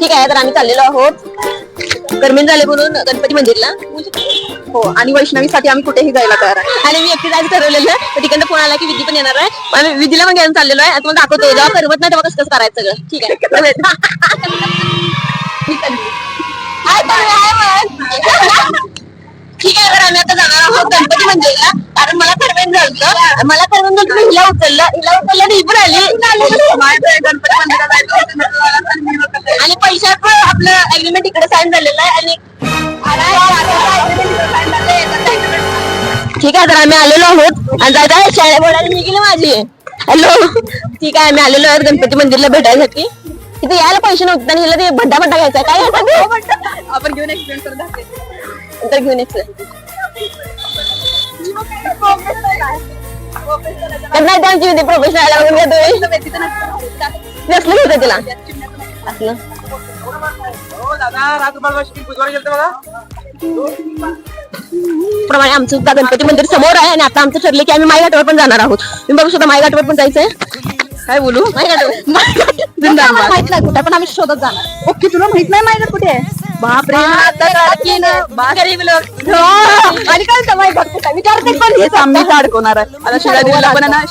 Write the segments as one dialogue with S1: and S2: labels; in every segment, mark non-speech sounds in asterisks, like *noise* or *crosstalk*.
S1: ठीक आहे तर आम्ही चाललेलो आहोत गरमीन झाले म्हणून गणपती मंदिरला.
S2: हो आणि वैष्णवीसाठी आम्ही कुठेही जायला तयार आहे.
S1: आणि मी एकटी जायचं ठरवलेलं आहे तर तिकडनं फोन आला की विधी पण येणार आहे. आम्ही विधीला पण घ्यायला चाललेलो आहे आता मग दाखवतो जेव्हा करमत नाही तेव्हा कसं कसं करायचं सगळं ठीक आहे. मग. *laughs* ठीक आहे तर आम्ही आता जाणार आहोत गणपती मंदिरला. मला काय म्हणतो तुम्ही हिला उचललं हिला उचललं आणि इकडे पण आली.
S2: आणि
S1: पैशा पैशात पण आपलं अग्रीमेंट इकडे साईन झालेलं आहे आणि ठीक आहे तर आम्ही आलेलो आहोत. आणि दादा शाळा बोलायला मी माझी. हॅलो. ठीक आहे आम्ही आलेलो आहोत गणपती मंदिरला भेटायसाठी. तिथे यायला पैसे नव्हते आणि हिला ते भड्डा भड्डा घ्यायचा काय
S2: आपण घेऊन एक्सप्लेन करत
S1: नंतर घेऊन एक्सप्लेन तर नाही त्यांची होती प्रोफेशनल तिला असलं प्रमाणे आमचं सुद्धा गणपती मंदिर समोर आहे आणि आता आमचं ठरलं की आम्ही माईघाटावर पण जाणार आहोत. तुम्ही बघू शकता माईघाटावर पण जायचंय.
S2: काय बोलू? माहीत नाही कुठे पण आम्ही शोधत जाणार. ओके तुला माहीत नाही माहिती कुठे आहे? बापरे.
S1: गरीब लोक
S2: हो. आणि काय बघते विचारते पण हेच आम्ही अडकवणार आहे आता शिवाय दिला पण ना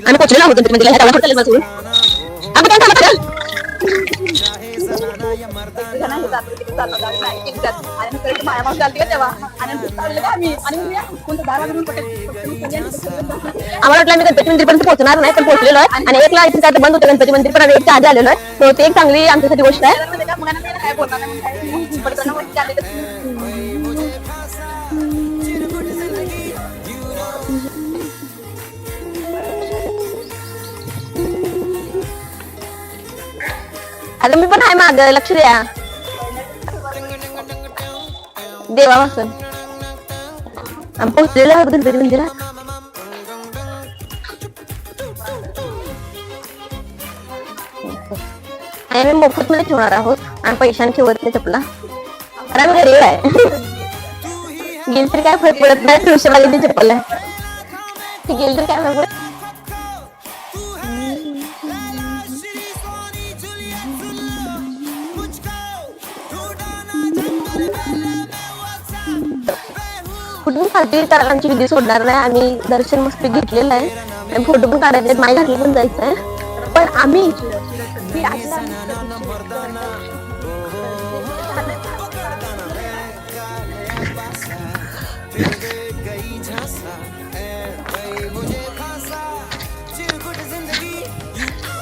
S1: आम्ही पोचलेलो ह्या. आम्ही काय. आम्हाला वाटलं आम्ही गणपती मंदिरपर्यंत पोहोचणार नाही पण पोहोचलेलो आहे आणि एक लाइट आता बंद होतं गणपती मंदिर पण आम्ही एकच्या आधी आलेलो आहे तर ते एक चांगली आमच्यासाठी गोष्ट आहे आता मी पण आहे माग लक्ष द्या. देवा वासन आम्ही पोहोचलेलो आहोत गणपती मंदिरात. आणि आम्ही मोफत मध्ये ठेवणार आहोत. आणि पैशाने ठेवत नाही चपला. कारण आम्ही गरीब आहे. गेल तर काय फरक पडत नाही. तुळशीवाली चप्पल आहे. गेल तर काय फरक पडत पण खालती तर आमची विधी सोडणार नाही. आम्ही दर्शन मस्त घेतलेलं आहे. आणि फोटो पण काढायचे आहेत. घातले घातली पण जायचं आहे. पण आम्ही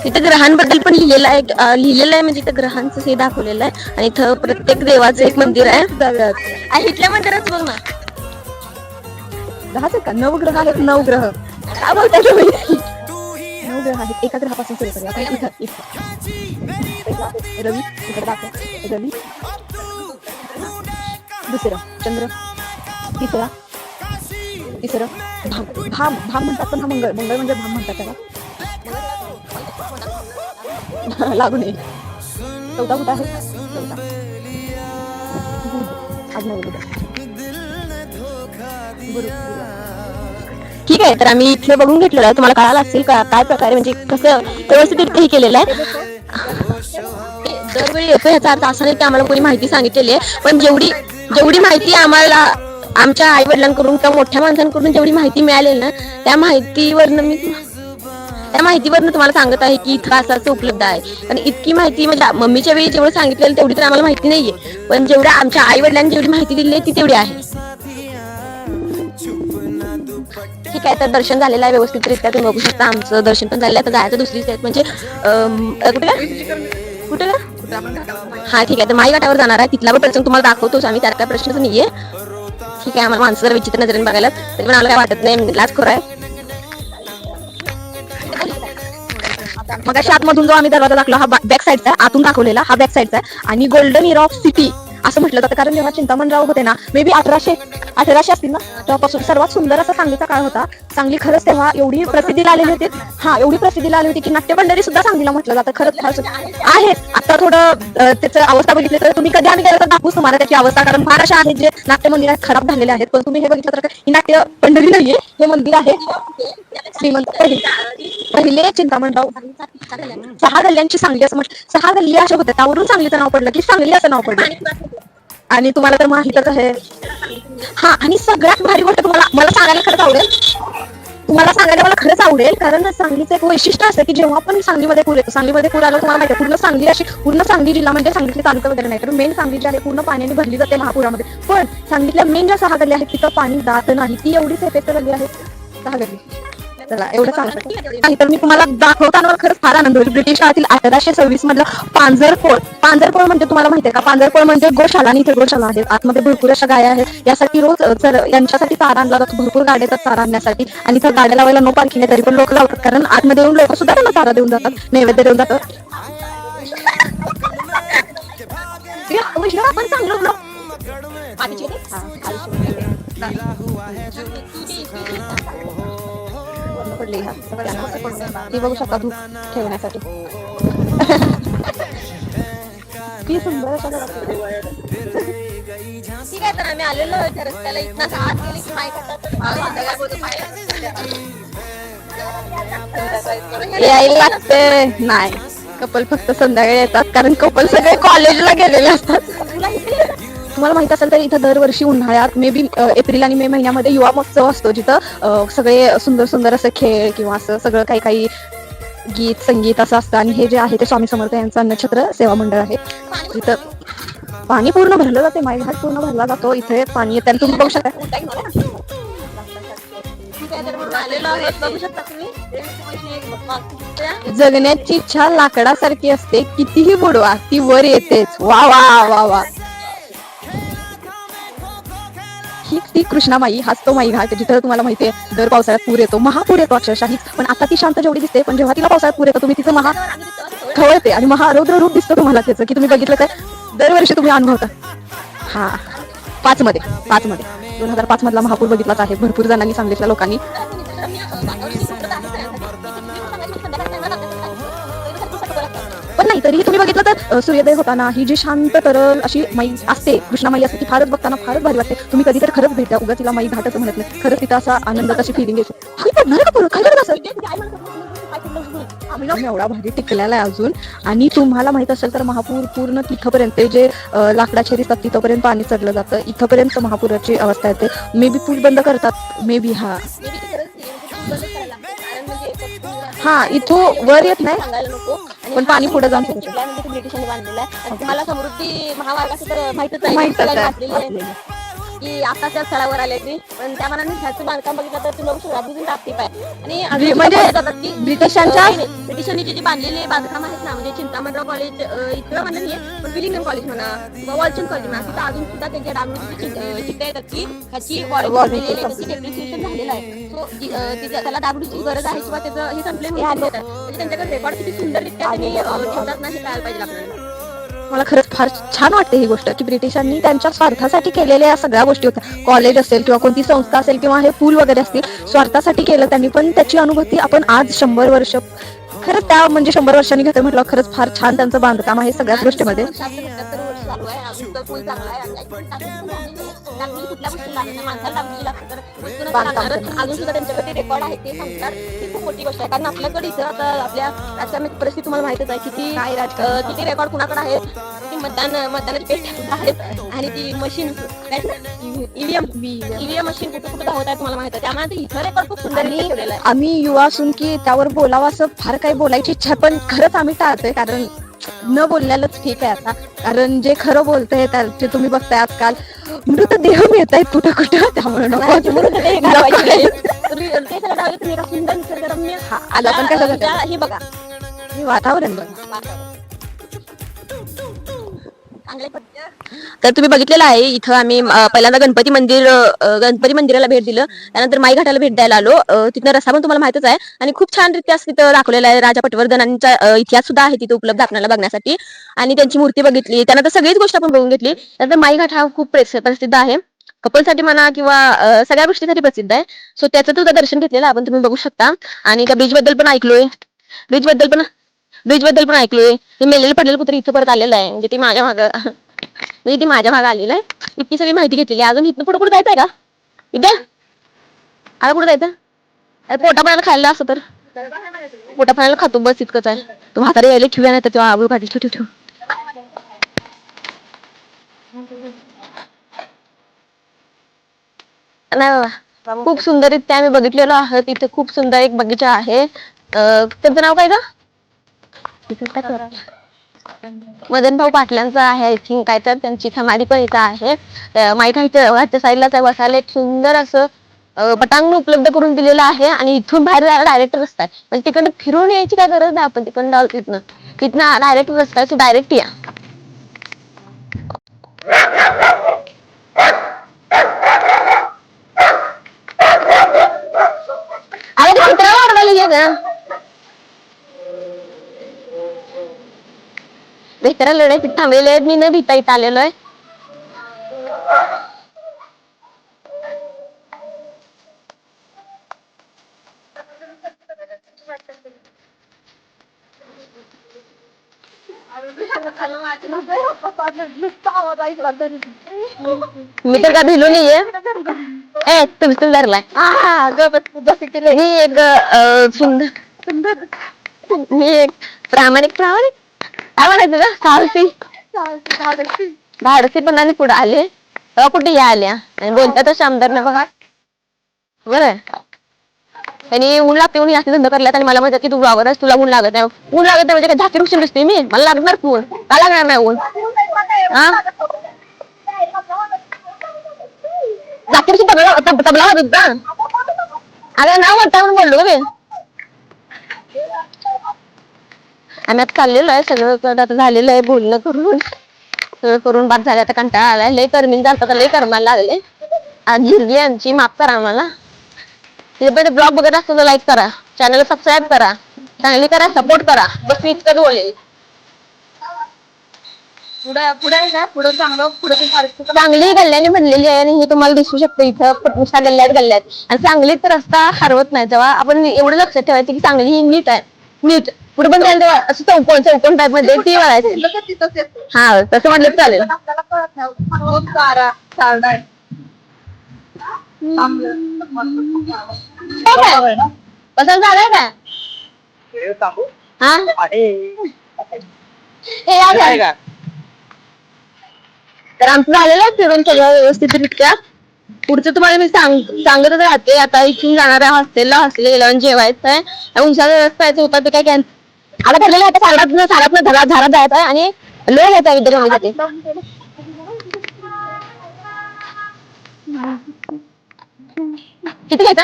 S1: इथं ग्रहांबद्दल पण लिहिलेलं आहे. लिहिलेलं आहे. म्हणजे इथं ग्रहांचं हे दाखवलेलं आहे. आणि इथं प्रत्येक देवाचं एक मंदिर आहे. आणि इथल्या मंदिरात बघ ना.
S2: दहाच का? नवग्रह आहेत नवग्रह.
S1: काय बोलताय तुम्ही?
S2: नवग्रह आहेत. एका ग्रहापासून सुरू करूया. आपण इथं इथं. रवी इकडे दाखव. रवी. दुसरं चंद्र. तिसरा. तिसरं भाम. भाम भाम म्हणतात पण हा मंगळ. मंगळ म्हणजे भाम म्हणतात त्याला. लागू नये. चौदा कुठं आहे चौदा. आज नाही गुरु
S1: ठीक आहे तर आम्ही इथलं बघून घेतलेलं. आहे तुम्हाला कळालं असेल का काय प्रकारे म्हणजे कसं व्यवस्थित हे केलेलं आहे? दरवेळी येतो याचा अर्थ असा नाही की आम्हाला कोणी माहिती सांगितलेली आहे पण जेवढी जेवढी माहिती आम्हाला आमच्या आई वडिलांकडून किंवा मोठ्या माणसांकडून जेवढी माहिती मिळालेली ना त्या माहितीवरनं मी त्या माहितीवरनं तुम्हाला सांगत आहे की इथं असं असं उपलब्ध आहे. आणि इतकी माहिती म्हणजे मम्मीच्या वेळी जेवढं सांगितलेलं तेवढी तर आम्हाला माहिती नाहीये पण जेवढ्या आमच्या आई वडिलांनी जेवढी माहिती दिली आहे ती तेवढी आहे. ठीक आहे तर दर्शन झालेलं आहे व्यवस्थितरित्या तुम्ही बघू शकता. आमचं दर्शन पण झालेलं आहे. तर जायचं दुसरी साईड म्हणजे कुठे? कुठे? हा ठीक आहे. तर माई घाटावर जाणार आहे. तिथला पण प्रसंग तुम्हाला दाखवतोच आम्ही त्यात काय प्रश्नच नाहीये. ठीक आहे आम्हाला माणसं जर विचित्र नजरेने बघायला. तरी पण आम्हाला काय वाटत नाही. म्हणजे लाच खरं आहे.
S2: मग अशा आतमधून जो आम्ही दरवाजा दाखलो हा बॅक साईडचा आतून दाखवलेला हा बॅक साईडचा आणि गोल्डन इरा ऑफ सिटी असं म्हटलं जातं. कारण जेव्हा चिंतामणराव होते ना मे बी अठराशे अठराशे असतील ना तेव्हापासून सर्वात सुंदर असा सांगलीचा काळ होता. सांगली खरंच तेव्हा एवढी प्रसिद्धीला आलेली होती. हा एवढी प्रसिद्धीला आली होती की नाट्यभंडारी सुद्धा सांगलीला म्हटलं जातं. खरंच फार आहे. आता थोडं त्याचं अवस्था बघितली तर तुम्ही कधी आम्ही गेलं तर दाखवू तुम्हाला त्याची अवस्था. कारण फार अशा आहेत जे नाट्य मंदिर खराब झालेले आहेत. पण तुम्ही हे बघितलं तर ही नाट्य पंढरी नाहीये हे मंदिर आहे. श्रीमंत पहिले. पहिले चिंतामणराव. सहा गल्ल्यांची सांगली असं म्हटलं. सहा गल्ली अशा होत्या. त्यावरून सांगलीचं नाव पडलं की सांगली असं नाव पडलं. आणि तुम्हाला तर माहितच आहे. हा आणि सगळ्यात भारी गोष्ट तुम्हाला मला सांगायला खरंच आवडेल. तुम्हाला सांगायला मला खरंच आवडेल कारण सांगलीचं एक वैशिष्ट्य असतं की जेव्हा पण सांगलीमध्ये पूर येतो सांगलीमध्ये पूर आला तुम्हाला माहिती पूर्ण सांगली अशी पूर्ण सांगली जिल्हा म्हणजे सांगलीतले तालुका वगैरे नाही तर मेन सांगली जी आहे पूर्ण पाण्याने भरली जाते महापुरामध्ये. पण सांगलीतल्या मेन ज्या सहा गल्ली आहेत तिथं पाणी जात नाही ती एवढीच एफेक्ट झाली आहे. सहा गल्ली. चला एवढं सांगू तर मी तुम्हाला दाखवताना खरंच फार आनंद होईल. ब्रिटिश काळातील अठराशे सव्वीस मधलं पांजरपोळ पांजरपोळ म्हणजे तुम्हाला माहिती आहे का? पांजरपोळ म्हणजे गोशाला आणि इथे गोशाला आहे आतमध्ये भरपूर अशा गाया आहेत. यासाठी रोज यांच्यासाठी चारा आणला जातो. भरपूर गाड्या येतात चारा आणण्यासाठी. आणि त्या गाड्या लावायला नो पार्किंग आहे तरी पण लोक लावतात. कारण आतमध्ये येऊन लोक सुद्धा त्यांना चारा देऊन जातात. नैवेद्य देऊन जातात. आपण चांगलं बोललो. पडली. ती बघू शकता धूप ठेवण्यासाठी. ती सुंदर
S1: ठीक आहे तर आम्ही आलेलो त्या रस्त्याला. इथनं आत गेली की माहीत.
S2: यायला लागते नाही कपल फक्त संध्याकाळी येतात कारण कपल सगळे कॉलेजला गेलेले असतात. तुम्हाला माहीत असेल तर इथं दरवर्षी उन्हाळ्यात मे बी एप्रिल आणि मे महिन्यामध्ये युवा महोत्सव असतो जिथं सगळे सुंदर सुंदर असं खेळ किंवा असं सगळं काही काही गीत संगीत असं असतं. आणि हे जे आहे ते स्वामी समर्थ यांचं अन्नछत्र सेवा मंडळ आहे. जिथं पाणी पूर्ण भरलं जाते माईघाट पूर्ण भरला जातो. इथे पाणी येते. आणि तुम्ही बघू शकता. जगण्याची इच्छा लाकडासारखी असते. कितीही बुडवा ती वर येतेच. वा वा वा वा. ती कृष्णामाई हाच तो माई घाट जिथं तुम्हाला माहितीये दर पावसाळ्यात पूर येतो. महापूर येतो अक्षरशाही पण आता ती शांत जेवढी दिसते पण जेव्हा तिला पावसाळ्यात पूर येतो तुम्ही तिचं महा खवळते आणि महारौद्र रूप दिसतं तुम्हाला त्याचं की तुम्ही बघितलं तर दरवर्षी तुम्ही अनुभवता. हा. पाच मध्ये पाच मध्ये दोन हजार पाच मधला महापूर बघितलाच आहे. भरपूर जणांनी सांगितलं लोकांनी. नाही तरीही तुम्ही बघितलं तर सूर्योदय होताना ही जी शांत तरल अशी माई असते कृष्णामाई असते ती फारच बघताना फारच भारी वाटते. तुम्ही कधी तर खरंच भेटा उगा तिला माई घाटच म्हणत नाही. खरंच तिथं असा आनंदात अशी फिलिंग येते. एवढा भारी टिकलेला आहे अजून. आणि तुम्हाला माहीत असेल तर महापूर पूर्ण तिथपर्यंत ते जे लाकडाचे दिसतात तिथपर्यंत पाणी चढलं जातं. इथपर्यंत महापुराची अवस्था येते. मे बी पूल बंद करतात. मे बी हा. हा इथून वर येत नाही.
S1: सांगायला नको. आणि
S2: पण पाणी पुढे जाऊन सुटतं.
S1: म्हणजे ते ब्रिटिशांनी बांधलेला आहे. आणि तुम्हाला समृद्धी महामार्गाचं तर माहितच आहे
S2: माहीतच आहे.
S1: सगळ्यांना वाचलेलं आहे. की आता त्या स्थळावर आले ती पण त्या मनाने ह्याचं बांधकाम बघितलं तर तुम्ही बघू शकता अजून टाकती पाय. आणि अजून
S2: म्हणजे
S1: सुद्धा बोलतात की,
S2: ब्रिटिशांच्या-
S1: अं, नाही, नाही, ब्रिटिशांनी जे जे बांधलेले बांधकाम आहेत ना म्हणजे चिंतामणराव कॉलेज अं, इथलं म्हणा नाही पण विलिंगम कॉलेज म्हणा किंवा वॉलचंद कॉलेज म्हणा तिथं अजून सुद्धा त्यांच्या डागडुजीची चिंता चिंता येतात की ह्याची
S2: Wall
S1: बांधलेली आहे, त्याची डेप्रिसिएशन झालेलं आहे. त्याला गरज आहे किंवा त्याचं हे संपले म्हणजे त्यांच्याकडे रेकॉर्ड किती सुंदररित्या त्यांनी अं, ठेवतात ना हे कळायला पाहिजे आपल्याला.
S2: मला खरंच फार छान वाटते ही गोष्ट की ब्रिटिशांनी त्यांच्या स्वार्थासाठी केलेल्या या सगळ्या गोष्टी होत्या. कॉलेज असेल किंवा कोणती संस्था असेल किंवा हे पूल वगैरे असतील स्वार्थासाठी केलं त्यांनी पण त्याची अनुभूती आपण आज शंभर वर्ष खरंच त्या म्हणजे शंभर वर्षांनी घेतोय म्हटलं खरंच फार छान त्यांचं बांधकाम आहे सगळ्याच गोष्टीमध्ये.
S1: आहे अजून तो पूल चांगला आहे आहे. कुठल्या गोष्टी माणसाला सुद्धा त्यांच्याकडे रेकॉर्ड आहे ते सांगतात. ही खूप मोठी गोष्ट आहे. कारण आपल्याकडे इथं आता आपल्या राजकारणाची परिस्थिती तुम्हाला माहितच आहे किती
S2: काय
S1: किती रेकॉर्ड कुणाकडे आहेत? किती मतदान मतदानाचे आहेत. आणि ती मशीन ईव्हीएम ईव्हीएम मशीन कुठं कुठं धावत आहे तुम्हाला माहीत आहे. त्यामुळे ते इथं रेकॉर्ड खूप सुंदर
S2: आणि
S1: ठेवलेलं आहे.
S2: आम्ही युवा असून की त्यावर बोलावं असं फार काही बोलायची इच्छा आहे, पण खरंच आम्ही टाळतोय कारण न बोललेलंच ठीक आहे आता. कारण जे खरं बोलतंय त्याचे तुम्ही बघताय आजकाल मृतदेह मिळत आहेत कुठं कुठं त्यामुळे नको. हा, आला पण कसं
S1: हे बघा.
S2: हे वातावरण बघा.
S1: तर तुम्ही बघितलेलं आहे इथं आम्ही पहिल्यांदा गणपती मंदिर गणपती मंदिराला भेट दिलं. त्यानंतर माई घाटाला भेट द्यायला आलो. तिथं तिथनं रस्ता पण तुम्हाला माहितच आहे. आणि खूप छान रित्या तिथं दाखवलेला आहे राजा पटवर्धनांचा इतिहास सुद्धा आहे तिथे उपलब्ध आपल्याला बघण्यासाठी. आणि त्यांची मूर्ती बघितली. त्यानंतर सगळीच गोष्ट आपण बघून घेतली. त्यानंतर माई घाट हा खूप प्रसिद्ध आहे. कपलसाठी म्हणा किंवा सगळ्या गोष्टीसाठी प्रसिद्ध आहे. सो त्याचं सुद्धा दर्शन घेतलेलं आपण तुम्ही बघू शकता. आणि त्या ब्रिजबद्दल पण ऐकलोय. ब्रिजबद्दल पण ब्रिजबद्दल पण ऐकलोय. ते मेलेलं पडलेलं कुत्र इथं परत आलेलं आहे. म्हणजे ती माझ्या मागं म्हणजे ती माझ्या भाग आलेलं आहे. इतकी सगळी माहिती घेतलेली आहे. अजून इथनं पुढे जायचं जायचंय का? विद्या आता कुठे जायचं? अरे पोटा पाण्याला खायला असं तर. पोटा पाण्याला खातो बस इतकंच आहे. तू म्हातारी यायला ठेवूया नाही तर तेव्हा आबरू काढली ठेव ठेव ठेव. नाही बाबा. खूप सुंदर त्या. आम्ही बघितलेलो आहे. तिथे खूप सुंदर एक बगीचा आहे. अं, त्यांचं नाव काय का मदन भाऊ पाटलांचा आहे आय थिंक काय तर त्यांची समाधी पण इथं आहे. माहिती माईक साईडलाच आहे बसायला एक सुंदर असं पटांगण उपलब्ध करून दिलेलं आहे आणि इथून बाहेर जायला डायरेक्ट रस्ता आहे. म्हणजे तिकडनं फिरून यायची काय गरज नाही आपण तिकडनं जाऊ तिथनं. तिथनं डायरेक्ट रस्ता आहे डायरेक्ट या. अरे ते कुत्र्याला ओरडायला गेलं. लढाई थांबलेले आहेत. मी न भिता इथं आलेलो आहे. मी तर का भिलो नाहीये? ए तुम्ही तर धरलाय. मी एक अं, सुंदर सुंदर मी एक प्रामाणिक प्रामाणिक काय म्हणायचं का साहसी धाडसी पण पुढे आले. तेव्हा कुठे या आल्या? आणि बोलतातच आमदार बघा. बरं. त्यांनी ऊन लागते ऊन जास्त धंदा करल्यात आणि मला म्हणतात की तू वावरच तुला ऊन लागत नाही. ऊन लागत नाही म्हणजे काय झाकी वृक्ष नसते मी? मला लागणार ऊन. का लागणार नाही ऊन? हा झाकी तबला तब- तबला वाजत का अगं नाव म्हणता म्हणून बोललो गे आम्ही आता चाललेलो आहे सगळं तर आता झालेलं आहे बोलणं करून. सगळं करून बाद झाले आता कंटाळा आलाय लय करमीन झालं आता लय करमायला लागले. आज यांची माफ करा आम्हाला. ते ब्लॉग बघत असतो तर लाईक करा चॅनल सबस्क्राईब करा चांगली करा सपोर्ट करा. बस मी इतकंच बोलेल.
S2: पुढे पुढे ना पुढे चांगलं पुढे
S1: चांगली. गल्ल्याने बनलेली आहे आणि हे तुम्हाला दिसू शकतं इथं फुटनुसा गल्ल्यात गल्ल्यात. आणि सांगलीत रस्ता हरवत नाही. जेव्हा आपण एवढं लक्षात ठेवायचं की चांगली ही नीट आहे नीट. पुढे पण तेव्हा असं चौकोन चौकोन टाईपमध्ये ती म्हणायची. हा तसं म्हटलं तर चालेल.
S2: आपल्याला कळत नाही चारा?
S1: पसंत झालाय का हा हे? या घ्या. तर आमचं झालेलं आहे फिरून सगळं व्यवस्थितरित्या पुढचं तुम्हाला मी सांग सांगतच राहते. आता इथून जाणार आहे हॉस्टेलला हॉस्टेलला गेल्यावर जेवायचं आहे. आणि उंचाचा रस्ता यायचा होता ते काय कॅन आता ठरलेलं आहे आता सारात सारात धरात झारात जायचं आहे आणि लोह घ्यायचा आहे विद्यार्थ्यांसाठी किती घ्यायचा?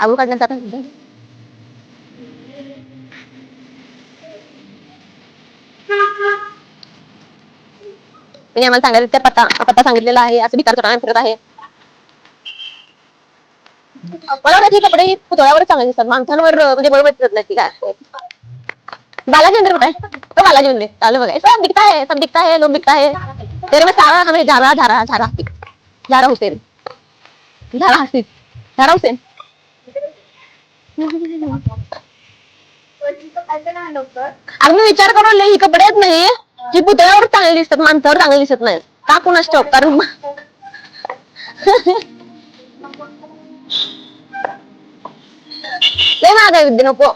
S1: आबू काढण्याचा आता मी आम्हाला सांगायचं त्या पत्ता पत्ता सांगितलेला आहे असं विचार करणार फिरत आहे. मला वाटतं कपडे पुतळ्यावर चांगले दिसतात. माणसांवर म्हणजे बरोबर दिसत नाही काय. बालाजी मंदिर कुठे तो बालाजी मंदिर चालू बघाय सब दिखता है सब दिखता है लोग दिखता है. तेरे में सारा हमें झारा झारा झारा झारा हुसेन. झारा हसीद झारा हुसेन. अरे मी विचार करून लई ही कपडे आहेत नाही ही. पुतळ्यावर चांगले दिसतात माणसावर चांगले दिसत नाही का कुणाच ठाऊक? कारण लय महाग विद्या नको.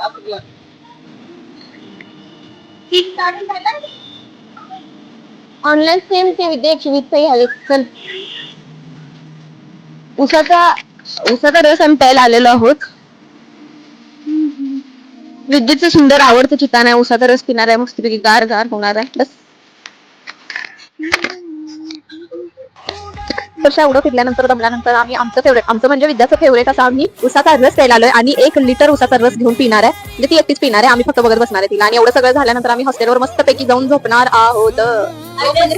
S1: ऑनलाईन सेम ते विद्या एकशे वीस घ्यावे चल. उसाचा उसाचा रस आम्ही प्यायला आलेलो आहोत. विद्येचं सुंदर आवडतं ठिकाण आहे उसाचा रस पिणार आहे मस्तपैकी गार गार होणार आहे बस.
S2: वर्ष एवढं फिरल्यानंतर दमल्यानंतर आम्ही आमचं फेवरेट आमचं म्हणजे विद्याचं फेवरेट असं आम्ही उसाचा रस प्यायला आलोय आणि एक लिटर उसाचा रस घेऊन पिणार आहे. म्हणजे ती एकटीच पिणार आहे आम्ही फक्त बघत बसणार आहे तिला. आणि एवढं सगळं झाल्यानंतर आम्ही हॉस्टेलवर मस्तपैकी जाऊन झोपणार आहोत. हे म्हणजे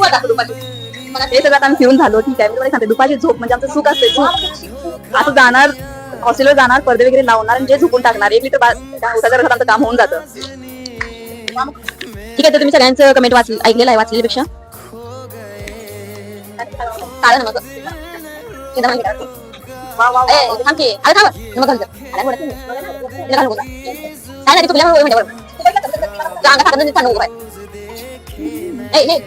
S2: सगळं आम्ही फिरून झालो ठीक आहे. मी सांगते दुपारची झोप म्हणजे आमचं सुख असते झोप. आता जाणार हॉस्टेलवर जाणार पडदे वगैरे लावणार आणि जे झोपून टाकणार एक लिटर उसाचा रस आमचं काम होऊन जातं. ठीक आहे तर तुम्ही सगळ्यांचं कमेंट वाच ऐकलेलं आहे वाचलेल्यापेक्षा काढा ना मग. एकदा मागे काढा. ए, थांब की. अरे थांब. मग घाल जा. अरे बोलत नाही. तिला घालू नका. काय नाही, तुला बोलू म्हणजे बोलू. तुला अंगात हातात नाही सांगू उभा आहे. ए, ए.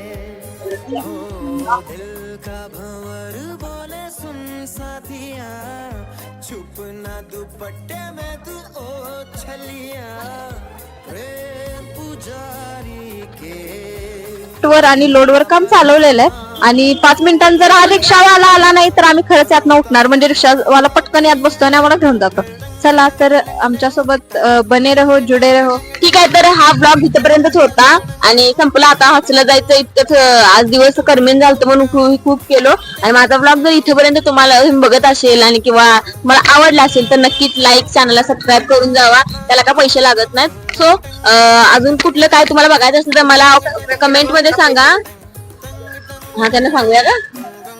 S2: वर आणि लोडवर काम चालवलेलं आहे आणि पाच मिनिटांत जर हा रिक्षावाला आला नाही तर आम्ही खरंच यातनं उठणार. म्हणजे रिक्षावाला पटकन यात बसतो आणि आम्हाला घेऊन जातो. चला तर आमच्यासोबत बने रहो जुडे रहो.
S1: ठीक आहे तर हा ब्लॉग इथपर्यंतच होता. आणि संपला आता हॉस्टेलला जायचं इतकंच आज दिवस करमेन झालं म्हणून खूप खूप केलो. आणि माझा ब्लॉग जर इथपर्यंत तुम्हाला बघत असेल आणि किंवा मला आवडला असेल तर नक्कीच लाईक चॅनलला सबस्क्राईब करून जावा. त्याला काय पैसे लागत नाहीत. सो अजून कुठलं काय तुम्हाला बघायचं असेल तर मला कमेंटमध्ये सांगा. हा त्यांना सांगूया का?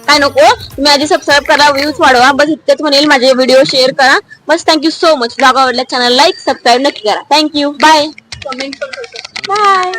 S1: काय नको? तुम्ही आधी सबस्क्राईब करा व्ह्यूज वाढवा. बस इतकंच म्हणेल माझे व्हिडिओ शेअर करा. बस thank you so much blog आवडल्या चॅनल लाईक सबस्क्राईब नक्की करा. Thank you bye bye